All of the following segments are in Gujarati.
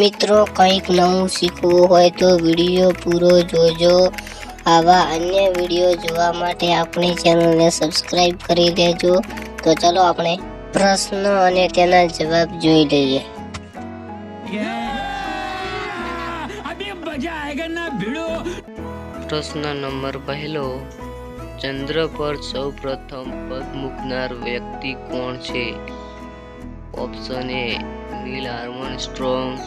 મિત્રો કંઈક નવું શીખવું હોય તો વીડિયો પૂરો જોજો. આવા અન્ય વીડિયો જોવા માટે આપણી ચેનલને સબસ્ક્રાઈબ કરી દેજો. તો ચલો આપણે પ્રશ્નો અને તેના જવાબ જોઈ લઈએ. પ્રશ્ન નંબર પહેલો. ચંદ્ર પર સૌ પ્રથમ પગ મૂકનાર વ્યક્તિ કોણ છે? Option A Neil Armstrong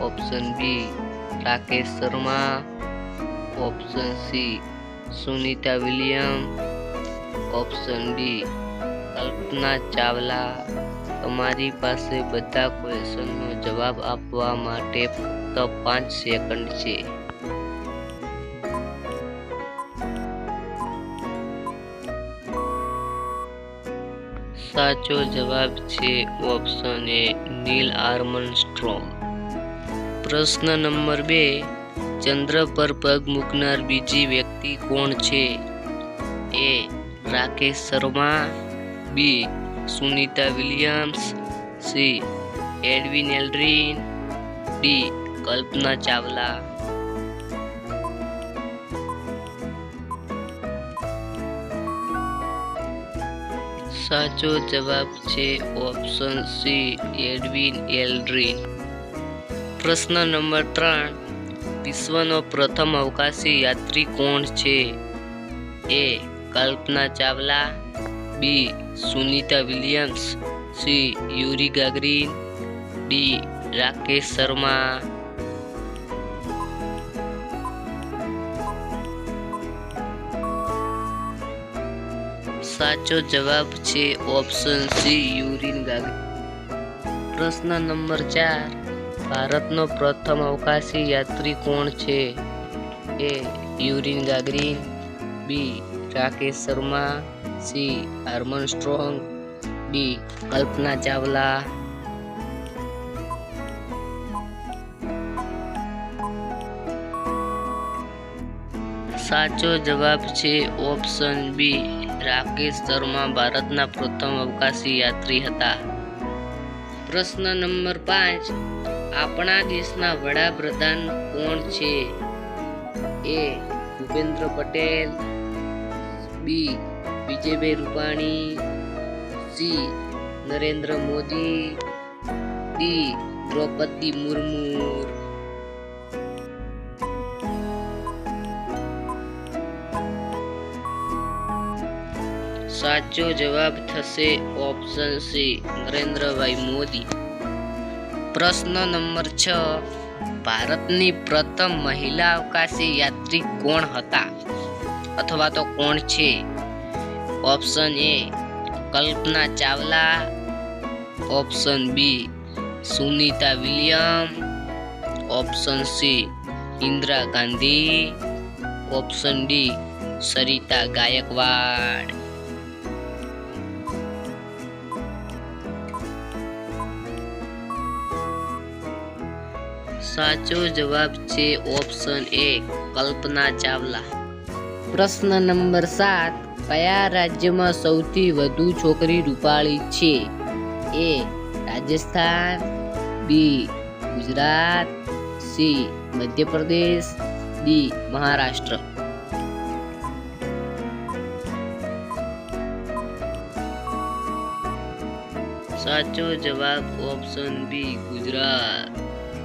option B Rakesh Sharma option C Sunita William option D Kalpana Chawla તમારી પાસે બધા ક્વેશ્ચનનો જવાબ આપવા માટે ફક્ત પાંચ સેકન્ડ છે. સાચો જવાબ છે option A Neil Armstrong પ્રશ્ન નંબર બે. ચંદ્ર પર પગ મૂકનાર બીજી વ્યક્તિ કોણ છે? A Rakesh Sharma, B Sunita Williams, C Edwin Aldrin, D Kalpana Chawla. સાચો જવાબ છે ઓપ્શન સી એડવિન એલ્ડ્રીન. પ્રશ્ન નંબર ત્રણ. વિશ્વનો પ્રથમ અવકાશી યાત્રી કોણ છે? A Kalpana Chawla, B Sunita Williams, C Yuri Gagarin, D Rakesh Sharma. સાચો જવાબ છે ઓપ્શન સી યુરિન ગાગરીન. પ્રશ્ન નંબર ચાર. ભારતનો પ્રથમ અવકાશી યાત્રી કોણ છે? A Yuri Gagarin, B Rakesh Sharma, C Herman Strong, D Kalpana Chawla. સાચો જવાબ છે ઓપ્શન બી. રાકેશ શર્મા ભારતના પ્રથમ અવકાશી યાત્રી હતા. પ્રશ્ન નંબર પાંચ. આપણા દેશના વડાપ્રધાન કોણ છે? A Bhupendra Patel, B Vijaybhai Rupani, C Narendra Modi, D Draupadi Murmu. સાચો જવાબ થશે ઓપ્શન સી નરેન્દ્રભાઈ મોદી. પ્રશ્ન નંબર છ. ભારતની પ્રથમ મહિલા અવકાશી યાત્રી કોણ હતા? અથવા તો કોણ છે? Option A Kalpana Chawla. Option B Sunita William. Option C Indira Gandhi. Option D Sarita Gaikwad. સાચો જવાબ છે ઓપ્શન એ કલ્પના ચાવલા. પ્રશ્ન નંબર સાત, કયા રાજ્યમાં સૌથી વધુ છોકરી રૂપાળી છે? A Rajasthan, B Gujarat, C Madhya Pradesh, D Maharashtra. સાચો જવાબ ઓપ્શન બી ગુજરાત.